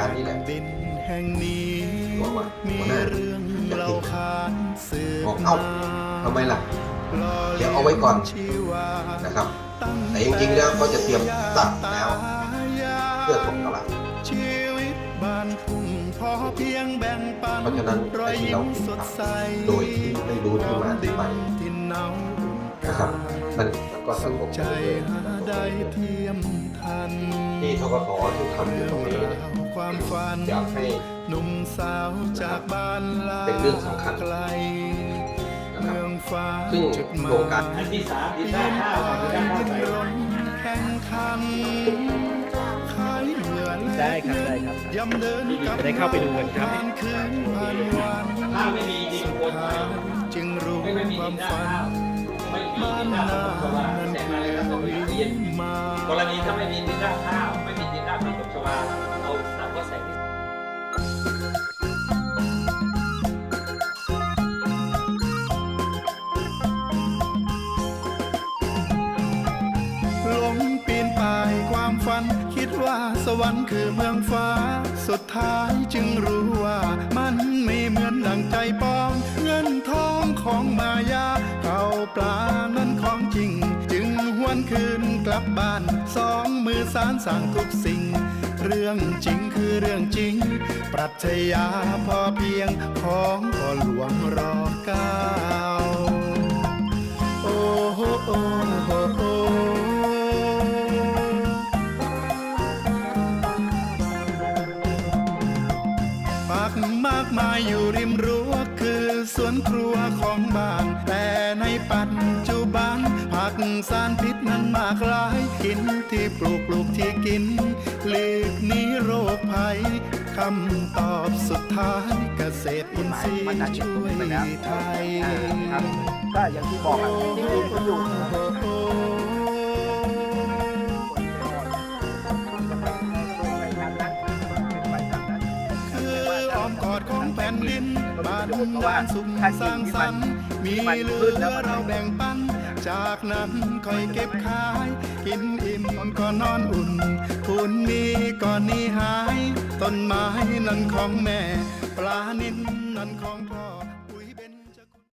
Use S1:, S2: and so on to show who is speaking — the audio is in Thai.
S1: การนี่แหละ
S2: ดินแห่งนี้
S1: บอกว่า
S2: มี
S1: หัวหน้า
S2: เรื่องเล่าขานสืบ
S1: อกเอ้าทำไมล่ะ เดี๋ยวเอาไว้ก่อนนะครับ แต่จริงๆแล้วก็จะเตรียมตัดแล้ว เพื่อถมตลาด
S2: ชีวิตบ้านทุ่งพอเพียงแบ่งปัน
S1: เพราะฉะนั้นไอ้ที่เรา
S2: ม
S1: คิด
S2: สด
S1: โดยที่ไม่รู้ที่มาที่ไป
S2: นา
S1: นะครับมันมันก็สงบ
S2: ใจหาได้เทียมทัน
S1: ที่ทกศที่ทำอยู่ตรงนี้เนี่ย
S2: ความฝัน
S1: อยากให้
S2: หนุ่มสาวจากบ้านลา
S1: เป็นเรื่องสำคัญ
S2: ไกล
S1: นะครับ
S2: เมืองฟ้า
S1: ซึ่ง
S2: จุดหมาย
S1: โครงการ
S3: อันที่สามที่
S2: ปี
S3: ได้
S2: น
S3: ข้าว
S2: ป่า
S3: กับที่ได้ข้าว
S2: ดิน
S3: ใส่
S2: รนแข่งขันขายเหมือน
S4: ได้ครับได้ครับ
S2: ยำเดินกับ
S4: จะได้เข้าไปดูกันครับ
S2: ผ่านคืนผ่านวัน
S3: ข้าวไม่มีจริงโอนไป
S2: จึงรู้
S3: ไม่ไม่มี
S2: ควา
S3: ดิ
S2: ม
S3: นหน้า
S2: ฝัน
S3: ข้าวไม่มี
S2: บ้า
S3: ดิ
S2: น
S3: นหน้า
S2: นา
S3: ข้าวเพราะว่า
S2: นั้น
S3: แต่
S2: เค
S3: มาเลยครับผม
S2: ย
S3: เรียน
S2: มา
S3: กรณีถ้าไม่มีดินหน้าข้าวไม่มีดินหน้าข้าวกับชวาเอาสังก็ใส่ที่
S2: หลงปีนป่ายความฝัน คิดว่าสวรรค์คือเมืองฟ้า สุดท้ายจึงรู้ว่ามัน คืนกลับบ้าน สองมือสารสั่งทุกสิ่ง เรื่องจริงคือเรื่องจริง ปรัชญาพอเพียงของพ่อหลวงรอเก้าโอ้โหโอ้โหโอ้ปักมากมายอยู่ริมรั้วคือสวนครัวของบ้าน แต่ในปัจจุบันผักสารพิษ มากลายกินที่ปลูกปลูกที่กินหลีกนี้โรคภัยคำตอบสุดท้ายเกษตรอินทรีย์ช่วยไทย
S4: ครับก็อย่างที่บอกอะที่ดินก็อยู่
S2: คืออมกอดของแผ่นดินบ้านวานสุขสร้างสรรค์มีเหลือเราแบ่งปัน จากนั้นค่อยเก็บขาย กินอิ่มก็นอนอุ่นทุนมีก็หนี้หาย ต้นไม้นั้นของแม่ ปลานินนั้นของพ่อ